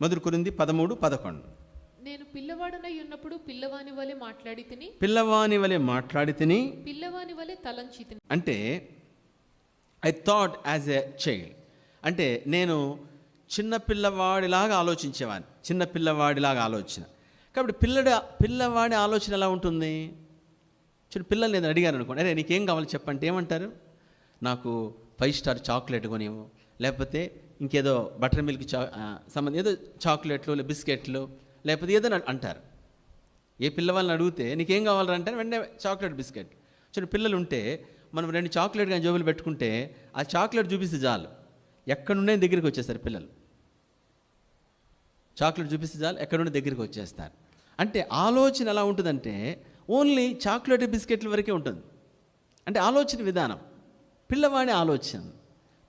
మొదటి కొరింది పదమూడు పదకొండు. నేను పిల్లవాడనై ఉన్నప్పుడు పిల్లవాని వలె మాట్లాడి తిని పిల్లవాని వలె మాట్లాడి తిని పిల్లవాని వలె తలంచి తిని. అంటే I thought as a child అంటే నేను చిన్న పిల్లవాడిలాగా ఆలోచించేవాడిని చిన్న పిల్లవాడిలాగా ఆలోచన. కాబట్టి పిల్లడి పిల్లవాడి ఆలోచన ఎలా ఉంటుంది? చిన్న పిల్లల్ని నేను అడిగాను అనుకోండి అరే నీకేం కావాలి చెప్పంటే ఏమంటారు? నాకు ఫైవ్ స్టార్ చాక్లెట్ కొనివ్వు లేకపోతే ఇంకేదో బటర్ మిల్క్ చా సంబంధం ఏదో చాక్లెట్లు లేదా బిస్కెట్లు లేకపోతే ఏదో అంటారు. ఏ పిల్లవాళ్ళని అడిగితే నీకేం కావాలరా అంటే వెంటనే చాక్లెట్ బిస్కెట్. చిన్న పిల్లలు ఉంటే మనం రెండు చాక్లెట్ కానీ జోబులు పెట్టుకుంటే ఆ చాక్లెట్ చూపిస్తే చాలు. ఎక్కడ నుండే దగ్గరికి వచ్చేస్తారు పిల్లలు. చాక్లెట్ చూపిస్తే చాలు ఎక్కడ నుండి దగ్గరికి వచ్చేస్తారు. అంటే ఆలోచన ఎలా ఉంటుందంటే ఓన్లీ చాక్లెట్ బిస్కెట్ల వరకే ఉంటుంది. అంటే ఆలోచన విధానం. పిల్లవాడి ఆలోచన.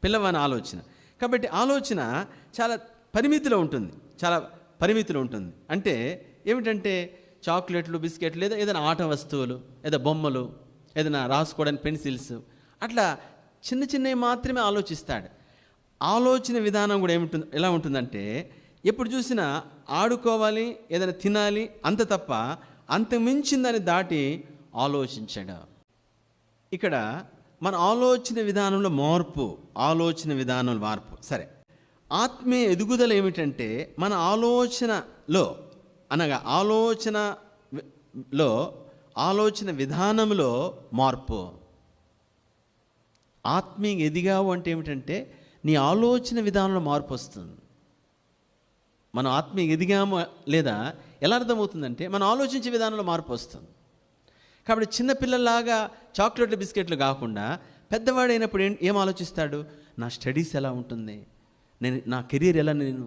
పిల్లవాని ఆలోచన. కాబట్టి ఆలోచన చాలా పరిమితిలో ఉంటుంది. చాలా పరిమితిలో ఉంటుంది. అంటే ఏమిటంటే చాక్లెట్లు బిస్కెట్లు లేదా ఏదైనా ఆట వస్తువులు లేదా బొమ్మలు ఏదైనా రాసుకోవడానికి పెన్సిల్స్ అట్లా చిన్న చిన్నవి మాత్రమే ఆలోచిస్తాడు. ఆలోచన విధానం కూడా ఏముంటుంది ఎలా ఉంటుందంటే ఎప్పుడు చూసినా ఆడుకోవాలి ఏదైనా తినాలి అంత తప్ప అంత మించిందని దాటి ఆలోచించడం. ఇక్కడ మన ఆలోచన విధానంలో మార్పు ఆలోచన విధానంలో మార్పు. సరే. ఆత్మీయ ఎదుగుదల ఏమిటంటే మన ఆలోచనలో అనగా ఆలోచనలో ఆలోచన విధానంలో మార్పు. ఆత్మీయ ఎదిగావు అంటే ఏమిటంటే నీ ఆలోచన విధానంలో మార్పు వస్తుంది. మనం ఆత్మీయ ఎదిగాము లేదా ఎలా అర్థమవుతుందంటే మనం ఆలోచించే విధానంలో మార్పు వస్తుంది. కాబట్టి చిన్నపిల్లలాగా చాక్లెట్లు బిస్కెట్లు కాకుండా పెద్దవాడైనప్పుడు ఏం ఏం ఆలోచిస్తాడు? నా స్టడీస్ ఎలా ఉంటుంది? నేను నా కెరీర్ ఎలా నేను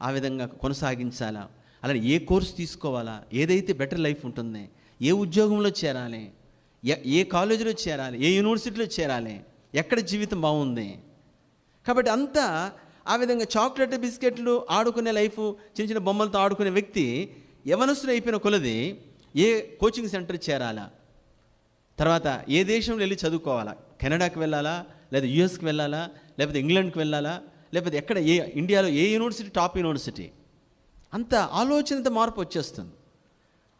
ఆ విధంగా కొనసాగించాలా? అలానే ఏ కోర్స్ తీసుకోవాలా? ఏదైతే బెటర్ లైఫ్ ఉంటుంది ఏ ఉద్యోగంలో చేరాలి ఏ కాలేజీలో చేరాలి ఏ యూనివర్సిటీలో చేరాలి ఎక్కడ జీవితం బాగుంది? కాబట్టి అంతా ఆ విధంగా చాక్లెట్ బిస్కెట్లు ఆడుకునే లైఫ్ చిన్న చిన్న బొమ్మలతో ఆడుకునే వ్యక్తి యవనస్తుడు అయిపోయిన కొలది ఏ కోచింగ్ సెంటర్ చేరాలా? తర్వాత ఏ దేశంలో వెళ్ళి చదువుకోవాలా? కెనడాకి వెళ్ళాలా? లేదా యుఎస్కి వెళ్ళాలా? లేకపోతే ఇంగ్లాండ్కి వెళ్ళాలా? లేకపోతే ఎక్కడ ఏ ఇండియాలో ఏ యూనివర్సిటీ? Top university. అంత ఆలోచనతో మార్పు వచ్చేస్తుంది.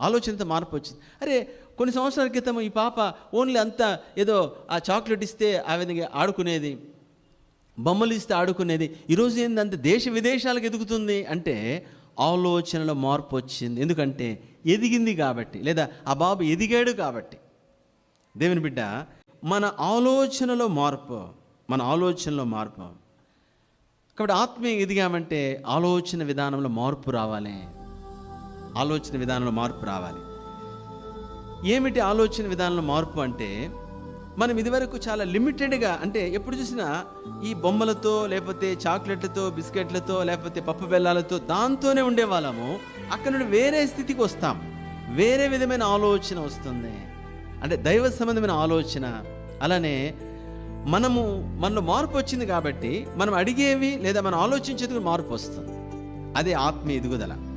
ఆలోచనతో మార్పు వచ్చింది అరే కొన్ని సంవత్సరాల క్రితం ఈ పాప ఓన్లీ అంతా ఏదో ఆ చాక్లెట్ ఇస్తే ఆ విధంగా ఆడుకునేది బొమ్మలు ఇస్తే ఆడుకునేది ఈరోజు ఏంటంటే దేశ విదేశాలకు ఎదుగుతుంది అంటే ఆలోచనలో మార్పు వచ్చింది. ఎందుకంటే ఎదిగింది కాబట్టి లేదా ఆ బాబు ఎదిగాడు కాబట్టి. దేవుని బిడ్డ మన ఆలోచనలో మార్పు మన ఆలోచనలో మార్పు. కాబట్టి ఆత్మీయ ఎదిగామంటే ఆలోచన విధానంలో మార్పు రావాలి. ఆలోచన విధానంలో మార్పు రావాలి. ఏమిటి ఆలోచన విధానంలో మార్పు అంటే మనం ఇదివరకు చాలా లిమిటెడ్గా అంటే ఎప్పుడు చూసినా ఈ బొమ్మలతో లేకపోతే చాక్లెట్లతో బిస్కెట్లతో లేకపోతే పప్పు బెల్లాలతో దాంతోనే ఉండేవాళ్ళము. అక్కడ నుండి వేరే స్థితికి వస్తాం. వేరే విధమైన ఆలోచన వస్తుంది. అంటే దైవ సంబంధమైన ఆలోచన. అలానే మనము మనలో మార్పు వచ్చింది కాబట్టి మనం అడిగేవి లేదా మనం ఆలోచించేది మార్పు వస్తుంది. అదే ఆత్మీయ ఎదుగుదల.